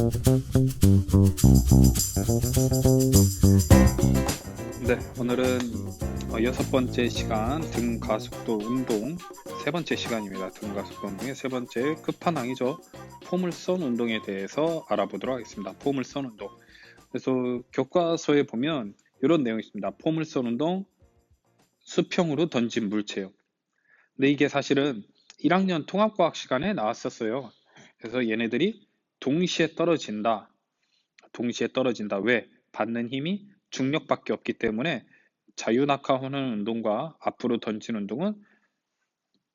네, 오늘은 어, 여섯 번째 시간 등 가속도 운동 세 번째 시간입니다. 등 가속도 운동의 세 번째 끝판왕이죠. 포물선 운동에 대해서 알아보도록 하겠습니다. 포물선 운동. 그래서 교과서에 보면 이런 내용이 있습니다. 포물선 운동, 수평으로 던진 물체요. 근데 이게 사실은 1학년 통합과학 시간에 나왔었어요. 그래서 얘네들이 동시에 떨어진다. 동시에 떨어진다. 왜? 받는 힘이 중력밖에 없기 때문에 자유낙하하는 운동과 앞으로 던진 운동은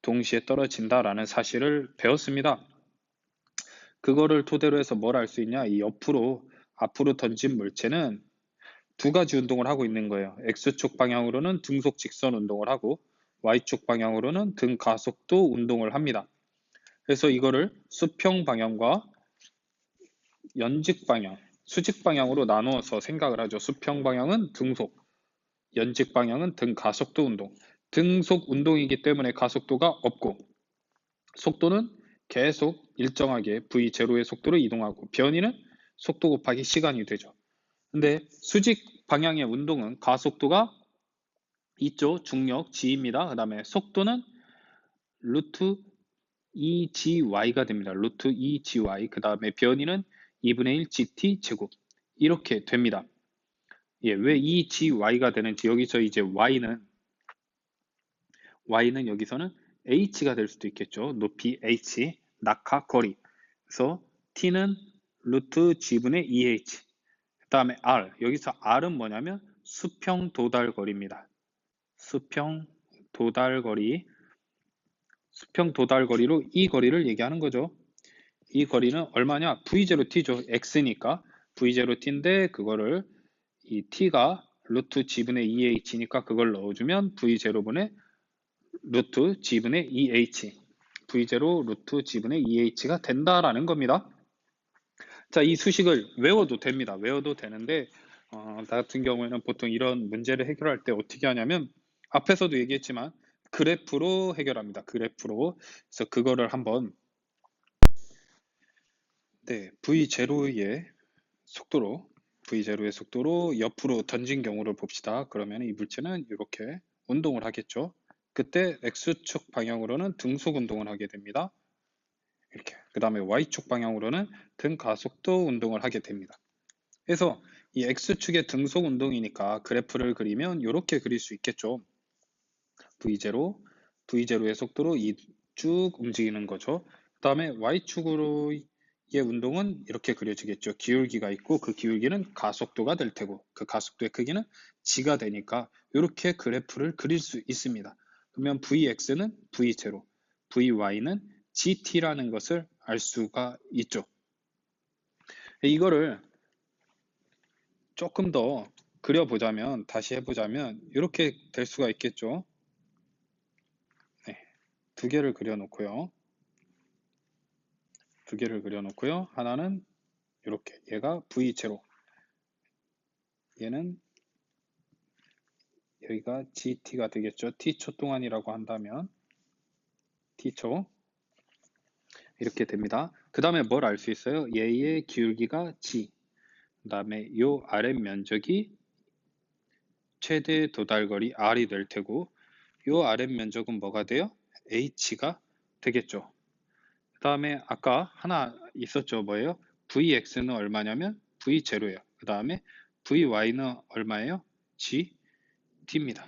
동시에 떨어진다라는 사실을 배웠습니다. 그거를 토대로 해서 뭘 알 수 있냐? 이 옆으로 앞으로 던진 물체는 두 가지 운동을 하고 있는 거예요. X축 방향으로는 등속 직선 운동을 하고 Y축 방향으로는 등 가속도 운동을 합니다. 그래서 이거를 수평 방향과 연직 방향, 수직 방향으로 나누어서 생각을 하죠. 수평 방향은 등속, 연직 방향은 등 가속도 운동. 등속 운동이기 때문에 가속도가 없고 속도는 계속 일정하게 V0의 속도로 이동하고 변이는 속도 곱하기 시간이 되죠. 근데 수직 방향의 운동은 가속도가 있죠. 중력 G입니다. 그 다음에 속도는 루트 2GY가 됩니다. 루트 2GY. 그 다음에 변이는 2분의 1 GT 제곱. 이렇게 됩니다. 예, 왜 2GY가 되는지 여기서 이제 Y는 Y는 여기서는 H가 될 수도 있겠죠. 높이 H, 낙하, 거리. 그래서 T는 루트 G분의 2H. 그 다음에 R. 여기서 R은 뭐냐면 수평 도달 거리입니다. 수평 도달 거리. 수평 도달 거리로 이 거리를 얘기하는 거죠. 이 거리는 얼마냐? V0t죠. x니까 V0t인데 그거를 이 t가 루트 g분의 2h니까 그걸 넣어주면 V0분의 루트 g분의 2h V0 루트 g분의 2h가 된다라는 겁니다. 자, 이 수식을 외워도 됩니다. 외워도 되는데 어, 나 같은 경우에는 보통 이런 문제를 해결할 때 어떻게 하냐면 앞에서도 얘기했지만 그래프로 해결합니다. 그래프로. 그래서 그거를 한번 네, V0의 속도로 V0의 속도로 옆으로 던진 경우를 봅시다. 그러면 이 물체는 이렇게 운동을 하겠죠. 그때 X축 방향으로는 등속 운동을 하게 됩니다. 이렇게. 그 다음에 Y축 방향으로는 등 가속도 운동을 하게 됩니다. 그래서 이 X축의 등속 운동이니까 그래프를 그리면 이렇게 그릴 수 있겠죠. V0, V0의 속도로 이 쭉 움직이는 거죠. 그 다음에 Y축으로의 운동은 이렇게 그려지겠죠. 기울기가 있고 그 기울기는 가속도가 될 테고 그 가속도의 크기는 G가 되니까 이렇게 그래프를 그릴 수 있습니다. 그러면 Vx는 V0, Vy는 GT라는 것을 알 수가 있죠. 이거를 조금 더 그려보자면, 다시 해보자면, 이렇게 될 수가 있겠죠. 네, 두 개를 그려놓고요. 두 개를 그려놓고요. 하나는 이렇게, 얘가 V0. 얘는 여기가 GT가 되겠죠. T초 동안이라고 한다면 T초 이렇게 됩니다. 그 다음에 뭘 알 수 있어요? 얘의 기울기가 G 그 다음에 요 아랫 면적이 최대 도달거리 R이 될 테고 요 아랫 면적은 뭐가 돼요? H가 되겠죠. 그 다음에 아까 하나 있었죠. 뭐예요? Vx는 얼마냐면 V0예요. 그 다음에 Vy는 얼마예요? GT입니다.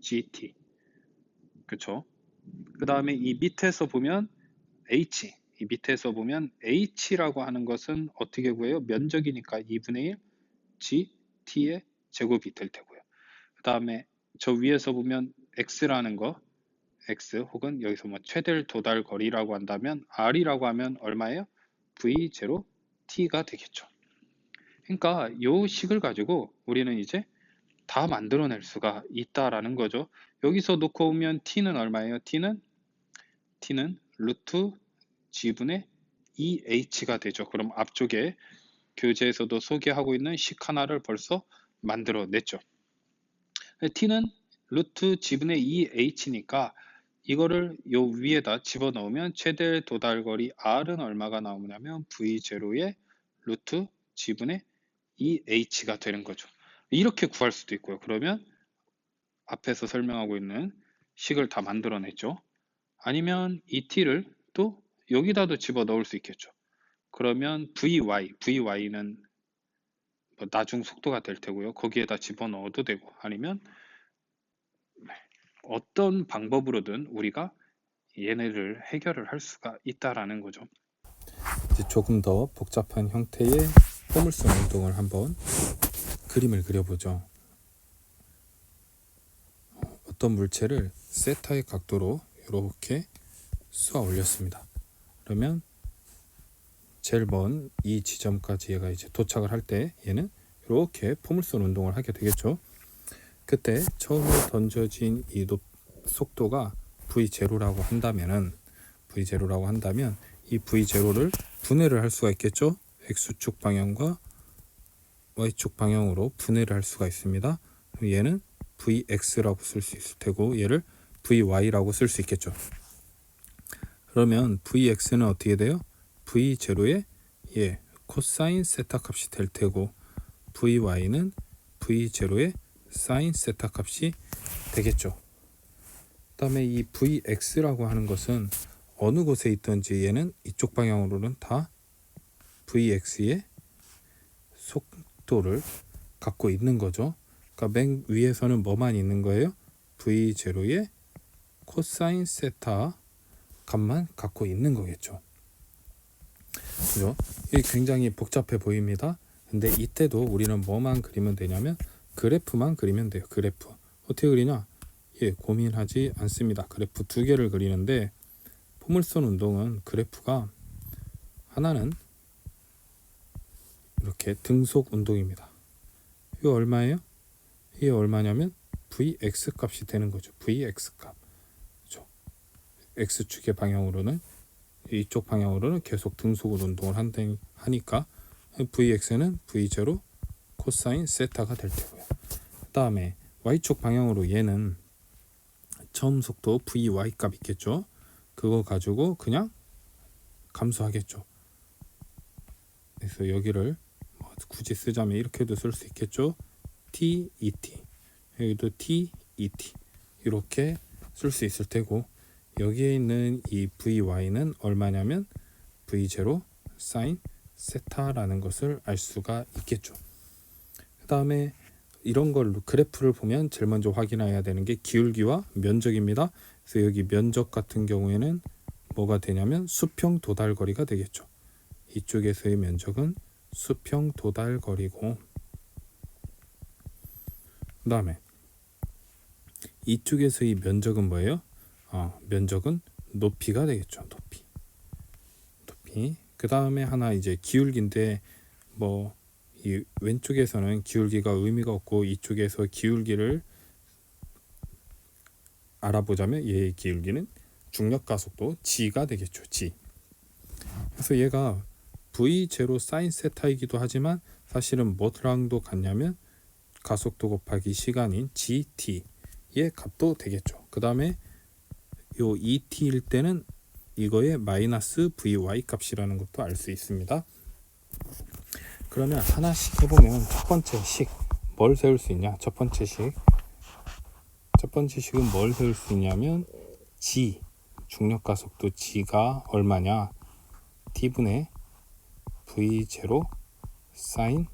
GT. 그쵸? 그 다음에 이 밑에서 보면 H. 이 밑에서 보면 H라고 하는 것은 어떻게 구해요? 면적이니까 2분의 1 GT의 제곱이 될 테고요. 그 다음에 저 위에서 보면 X라는 거 X 혹은 여기서 뭐 최대 도달 거리라고 한다면 R이라고 하면 얼마예요? V0T가 되겠죠. 그러니까 이 식을 가지고 우리는 이제 다 만들어낼 수가 있다라는 거죠. 여기서 놓고 오면 T는 얼마예요? T는 T는 루트 G분의 2H가 되죠. 그럼 앞쪽에 교재에서도 소개하고 있는 식 하나를 벌써 만들어냈죠. T는 루트 G분의 2H니까 이거를 요 위에다 집어넣으면 최대 도달거리 R은 얼마가 나오냐면 V0의 루트 G분의 2H가 되는 거죠. 이렇게 구할 수도 있고요. 그러면 앞에서 설명하고 있는 식을 다 만들어냈죠. 아니면 이 t를 또 여기다도 집어 넣을 수 있겠죠. 그러면 vy, vy는 뭐 나중 속도가 될 테고요. 거기에다 집어 넣어도 되고 아니면 어떤 방법으로든 우리가 얘네를 해결을 할 수가 있다라는 거죠. 이제 조금 더 복잡한 형태의 포물선 운동을 한번 그림을 그려보죠. 어떤 물체를 세타의 각도로 이렇게 쏘아 올렸습니다. 그러면 제일 먼 이 지점까지 얘가 이제 도착을 할 때 얘는 이렇게 포물선 운동을 하게 되겠죠. 그때 처음에 던져진 이 높- 속도가 v0라고 한다면은 v0라고 한다면 이 v0를 분해를 할 수가 있겠죠. x축 방향과 y축 방향으로 분해를 할 수가 있습니다. 그럼 얘는 vx라고 쓸 수 있을 테고 얘를 vy라고 쓸 수 있겠죠. 그러면 vx는 어떻게 돼요? v0의 예, 코사인 세타 값이 될 테고 vy는 v0의 사인 세타 값이 되겠죠. 그다음에 이 vx라고 하는 것은 어느 곳에 있든지 얘는 이쪽 방향으로는 다 vx의 속도를 갖고 있는 거죠. 그러니까 맨 위에서는 뭐만 있는 거예요? v0의 코사인 세타 값만 갖고 있는 거겠죠. 그죠? 이게 굉장히 복잡해 보입니다. 근데 이때도 우리는 뭐만 그리면 되냐면 그래프만 그리면 돼요. 그래프. 어떻게 그리냐? 예, 고민하지 않습니다. 그래프 두 개를 그리는데 포물선 운동은 그래프가 하나는 이렇게 등속 운동입니다. 이거 얼마예요? 이게 얼마냐면 vx 값이 되는 거죠. vx 값. 그죠? x축의 방향으로는 이쪽 방향으로는 계속 등속을 운동을 한다 하니까 vx는 v0 코사인 세타가 될 테고요. 그 다음에 y축 방향으로 얘는 처음 속도 vy 값 있겠죠. 그거 가지고 그냥 감소하겠죠. 그래서 여기를 뭐 굳이 쓰자면 이렇게도 쓸 수 있겠죠. t, et 여기도 t, et 이렇게 쓸 수 있을 테고 여기에 있는 이 vy는 얼마냐면 v0 사인 세타라는 것을 알 수가 있겠죠. 그 다음에 이런 걸로 그래프를 보면 제일 먼저 확인해야 되는 게 기울기와 면적입니다. 그래서 여기 면적 같은 경우에는 뭐가 되냐면 수평 도달 거리가 되겠죠. 이쪽에서의 면적은 수평 도달 거리고 그다음에 이쪽에서의 면적은 뭐예요? 아, 면적은 높이가 되겠죠. 높이. 높이. 그 다음에 하나 이제 기울기인데 뭐 이 왼쪽에서는 기울기가 의미가 없고 이쪽에서 기울기를 알아보자면 얘의 기울기는 중력 가속도 g가 되겠죠. g. 그래서 얘가 v0 사인 세타이기도 하지만 사실은 뭐랑도 같냐면 가속도 곱하기 시간인 gt의 값도 되겠죠. 그 다음에 요 et일 때는 이거의 마이너스 vy 값이라는 것도 알 수 있습니다. 그러면 하나씩 해보면 첫 번째 식 뭘 세울 수 있냐? 첫 번째 식. 첫 번째 식은 뭘 세울 수 있냐면 g 중력 가속도 g가 얼마냐? t분의 v0 사인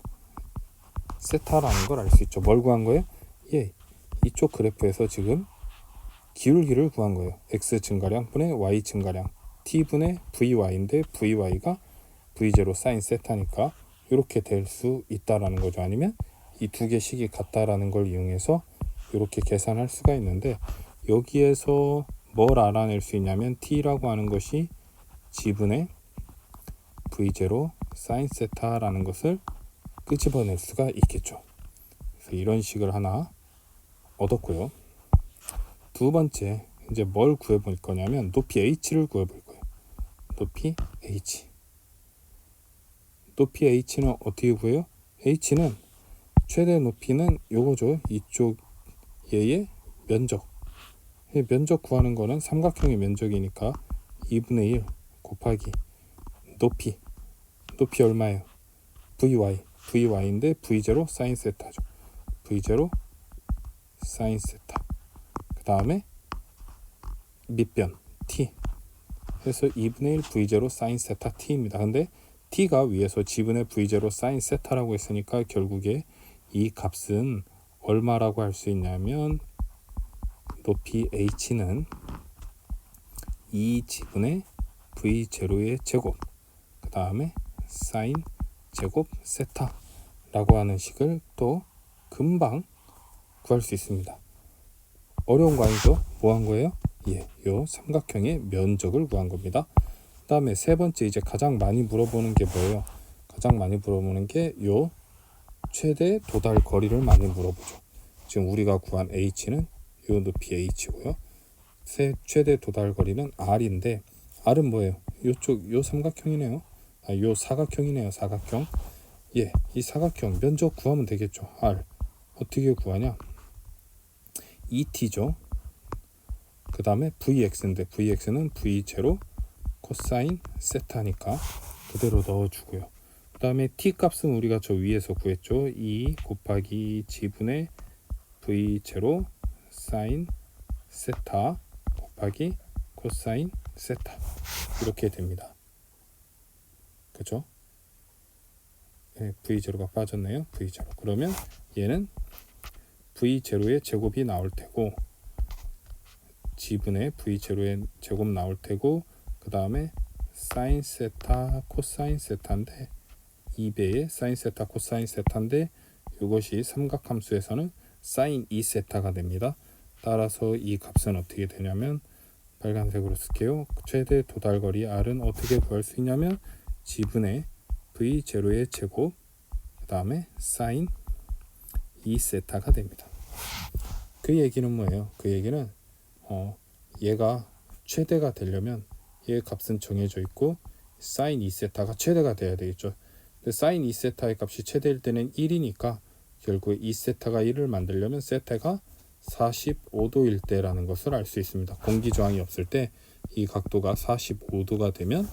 세타라는 걸 알 수 있죠. 뭘 구한 거예요? 예, 이쪽 그래프에서 지금 기울기를 구한 거예요. x 증가량 분의 y 증가량 t분의 vy인데 vy가 v0 사인 세타니까 이렇게 될 수 있다라는 거죠. 아니면 이 두 개 식이 같다라는 걸 이용해서 이렇게 계산할 수가 있는데 여기에서 뭘 알아낼 수 있냐면 t라고 하는 것이 g분의 v0 사인 세타라는 것을 끄집어낼 수가 있겠죠. 그래서 이런 식을 하나 얻었고요. 두 번째 이제 뭘 구해볼 거냐면 높이 h를 구해볼 거예요. 높이 h. 높이 h는 어떻게 구해요? h는 최대 높이는 요거죠. 이쪽 얘의 면적. 이 면적 구하는 거는 삼각형의 면적이니까 2분의 1 곱하기 높이. 높이 얼마예요? vy, vy인데 v0 사인 세타죠. v0 사인 세타. 그 다음에 밑변 t 해서 2분의 1 v0 사인 세타 t입니다. 근데 t가 위에서 지분의 v0 사인 세타라고 했으니까 결국에 이 값은 얼마라고 할 수 있냐면 높이 h는 2 지분의 v0의 제곱 그 다음에 사인 제곱 세타라고 하는 식을 또 금방 구할 수 있습니다. 어려운 거 아니죠? 뭐 한 거예요? 예, 요 삼각형의 면적을 구한 겁니다. 그 다음에 세 번째 이제 가장 많이 물어보는 게 뭐예요? 가장 많이 물어보는 게 요 최대 도달 거리를 많이 물어보죠. 지금 우리가 구한 h는 요 높이 h고요. 세 최대 도달 거리는 r인데 r은 뭐예요? 요쪽 요 삼각형이네요. 아, 요 사각형이네요. 사각형. 예, 이 사각형 면적 구하면 되겠죠. r 어떻게 구하냐? 2t죠. 그 다음에 vx인데 vx는 v0 코사인 세타니까 그대로 넣어주고요. 그 다음에 t 값은 우리가 저 위에서 구했죠. 2 곱하기 지분의 v0 사인 세타 곱하기 코사인 세타 이렇게 됩니다. 그죠? 네, v0가 빠졌네요. v0 그러면 얘는 v0의 제곱이 나올 테고 지분의 v0의 제곱 나올 테고 그 다음에 사인 세타 코사인 세타인데 2배의 사인 세타 코사인 세타인데 이것이 삼각함수에서는 사인 2세타가 됩니다. 따라서 이 값은 어떻게 되냐면 빨간색으로 쓸게요. 최대 도달거리 R은 어떻게 구할 수 있냐면 지분의 V0의 제곱 그 다음에 사인 2세타가 됩니다. 그 얘기는 뭐예요? 그 얘기는 어, 얘가 최대가 되려면 얘 값은 정해져 있고 사인 2세타가 최대가 돼야 되겠죠. 근데 사인 2세타의 값이 최대일 때는 1이니까 결국 2세타가 1을 만들려면 세타가 45도일 때라는 것을 알 수 있습니다. 공기 저항이 없을 때 이 각도가 45도가 되면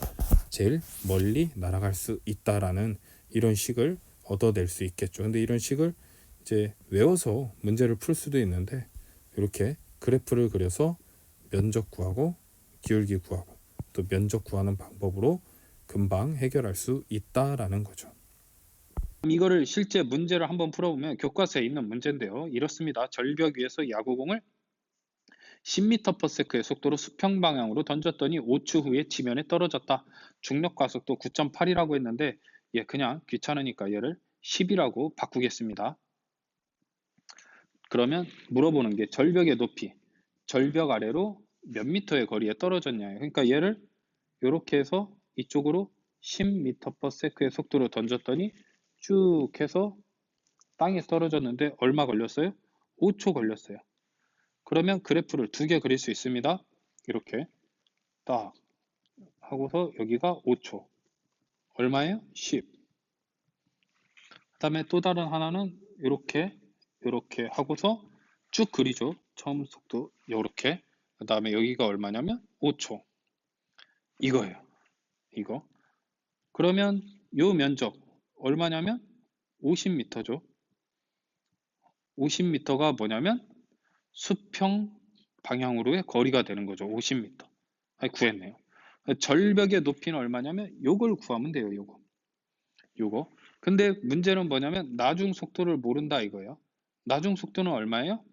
제일 멀리 날아갈 수 있다라는 이런 식을 얻어낼 수 있겠죠. 근데 이런 식을 이제 외워서 문제를 풀 수도 있는데 이렇게 그래프를 그려서 면적 구하고 기울기 구하고 또 면적 구하는 방법으로 금방 해결할 수 있다라는 거죠. 이거를 실제 문제를 한번 풀어보면 교과서에 있는 문제인데요. 이렇습니다. 절벽 위에서 야구공을 10m/s의 속도로 수평 방향으로 던졌더니 5초 후에 지면에 떨어졌다. 중력 가속도 9.8이라고 했는데 예, 그냥 귀찮으니까 얘를 10이라고 바꾸겠습니다. 그러면 물어보는 게 절벽의 높이, 절벽 아래로 몇 미터의 거리에 떨어졌냐. 그러니까 얘를 이렇게 해서 이쪽으로 10m/s의 속도로 던졌더니 쭉 해서 땅에 떨어졌는데 얼마 걸렸어요? 5초 걸렸어요. 그러면 그래프를 두 개 그릴 수 있습니다. 이렇게 딱 하고서 여기가 5초. 얼마예요? 10. 그 다음에 또 다른 하나는 이렇게 이렇게 하고서 쭉 그리죠. 처음 속도 이렇게. 그 다음에 여기가 얼마냐면 5초. 이거예요. 이거. 그러면 요 면적 얼마냐면 50m죠. 50m가 뭐냐면 수평 방향으로의 거리가 되는 거죠. 50m. 아니, 구했네요. 절벽의 높이는 얼마냐면 요걸 구하면 돼요. 요거. 요거. 근데 문제는 뭐냐면 나중 속도를 모른다 이거예요. 나중 속도는 얼마예요?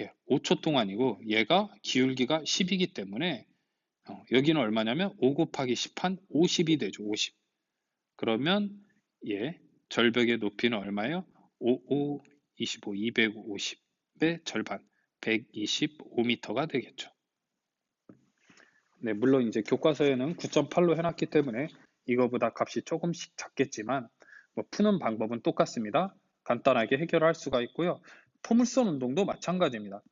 예, 5초 동안이고 얘가 기울기가 10이기 때문에 어, 여기는 얼마냐면 5 곱하기 10한 50이 되죠. 50. 그러면 예, 절벽의 높이는 얼마예요? 5, 5, 25, 250의 절반, 125m가 되겠죠. 네, 물론 이제 교과서에는 9.8로 해놨기 때문에 이거보다 값이 조금씩 작겠지만 뭐 푸는 방법은 똑같습니다. 간단하게 해결할 수가 있고요. 포물선 운동도 마찬가지입니다.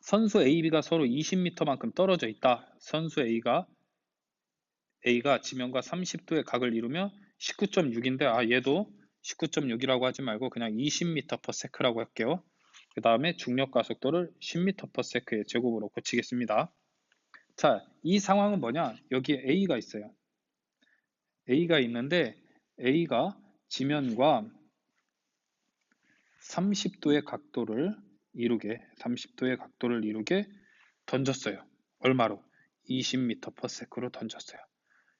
선수 A, B가 서로 20m만큼 떨어져 있다. 선수 A가 A가 지면과 30도의 각을 이루며 19.6인데 아 얘도 19.6이라고 하지 말고 그냥 20m/s라고 할게요. 그 다음에 중력 가속도를 10m/s의 제곱으로 고치겠습니다. 자, 이 상황은 뭐냐? 여기에 A가 있어요. A가 있는데 A가 지면과 30도의 각도를 이루게 30도의 각도를 이루게 던졌어요. 얼마로? 20m/s로 던졌어요.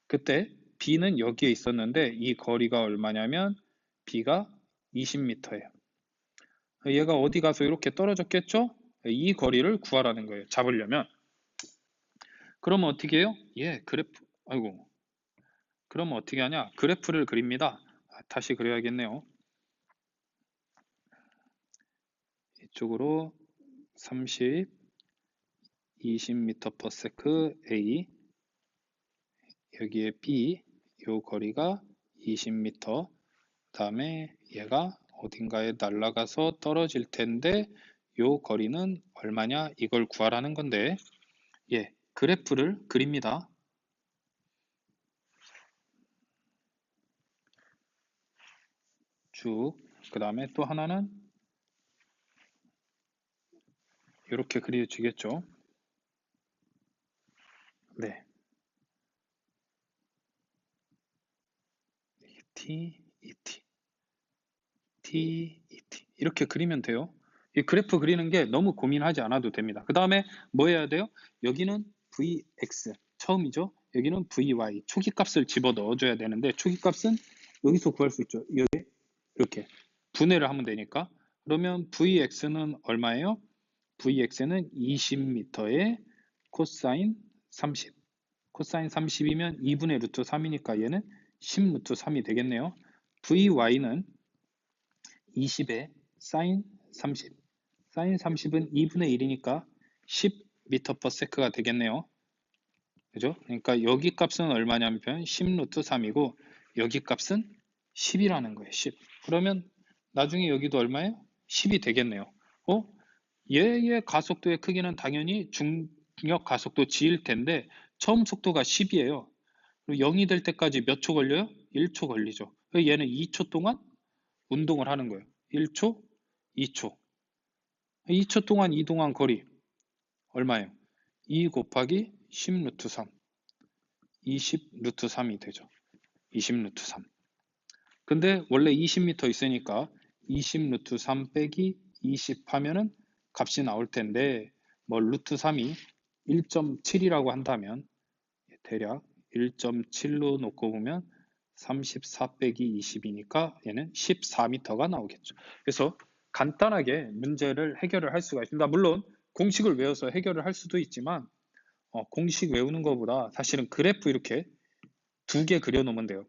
그때 B는 여기에 있었는데 이 거리가 얼마냐면 B가 20m예요. 얘가 어디 가서 이렇게 떨어졌겠죠? 이 거리를 구하라는 거예요. 잡으려면. 그러면 어떻게 해요? 예, 그래프. 아이고. 그러면 어떻게 하냐? 그래프를 그립니다. 아, 다시 그려야겠네요. 이쪽으로 30, 20m/s A 여기에 B 요 거리가 20m 다음에 얘가 어딘가에 날아가서 떨어질 텐데 요 거리는 얼마냐? 이걸 구하라는 건데. 예 그래프를 그립니다. 쭉. 그 다음에 또 하나는 이렇게 그려지겠죠 네 T, ET, T, ET 이렇게 그리면 돼요. 이 그래프 그리는 게 너무 고민하지 않아도 됩니다. 그 다음에 뭐 해야 돼요? 여기는 VX 처음이죠. 여기는 VY 초기 값을 집어 넣어줘야 되는데 초기 값은 여기서 구할 수 있죠. 여기 이렇게 분해를 하면 되니까 그러면 VX는 얼마예요? VX는 20m에 코사인 30 코사인 30이면 2분의 루트 3이니까 얘는 10 루트 3이 되겠네요. VY는 20에 사인 30. 사인 30은 2분의 1이니까 10m/s가 되겠네요. 그죠? 그러니까 여기 값은 얼마냐면 10 루트 3이고 여기 값은 10이라는 거예요. 10. 그러면 나중에 여기도 얼마예요? 10이 되겠네요. 어? 얘의 가속도의 크기는 당연히 중력 가속도 G일 텐데 처음 속도가 10이에요. 그리고 0이 될 때까지 몇 초 걸려요? 1초 걸리죠. 얘는 2초 동안 운동을 하는 거예요. 1초, 2초. 2초 동안 이동한 거리 얼마예요? 2 곱하기 10 루트 3. 20 루트 3이 되죠. 20 루트 3. 근데 원래 20m 있으니까 20 루트 3 빼기 20 하면은 값이 나올 텐데 뭐 루트 3이 1.7이라고 한다면 대략 1.7로 놓고 보면 34 빼기 20이니까 얘는 14m가 나오겠죠. 그래서 간단하게 문제를 해결을 할 수가 있습니다. 물론 공식을 외워서 해결을 할 수도 있지만 어, 공식 외우는 것보다 사실은 그래프 이렇게 두 개 그려놓으면 돼요.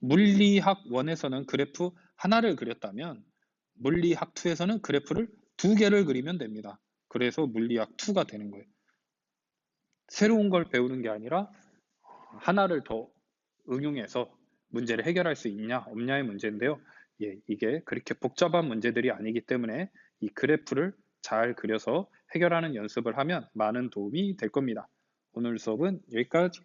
물리학 1에서는 그래프 하나를 그렸다면 물리학 2에서는 그래프를 두 개를 그리면 됩니다. 그래서 물리학 2가 되는 거예요. 새로운 걸 배우는 게 아니라 하나를 더 응용해서 문제를 해결할 수 있냐 없냐의 문제인데요. 예, 이게 그렇게 복잡한 문제들이 아니기 때문에 이 그래프를 잘 그려서 해결하는 연습을 하면 많은 도움이 될 겁니다. 오늘 수업은 여기까지.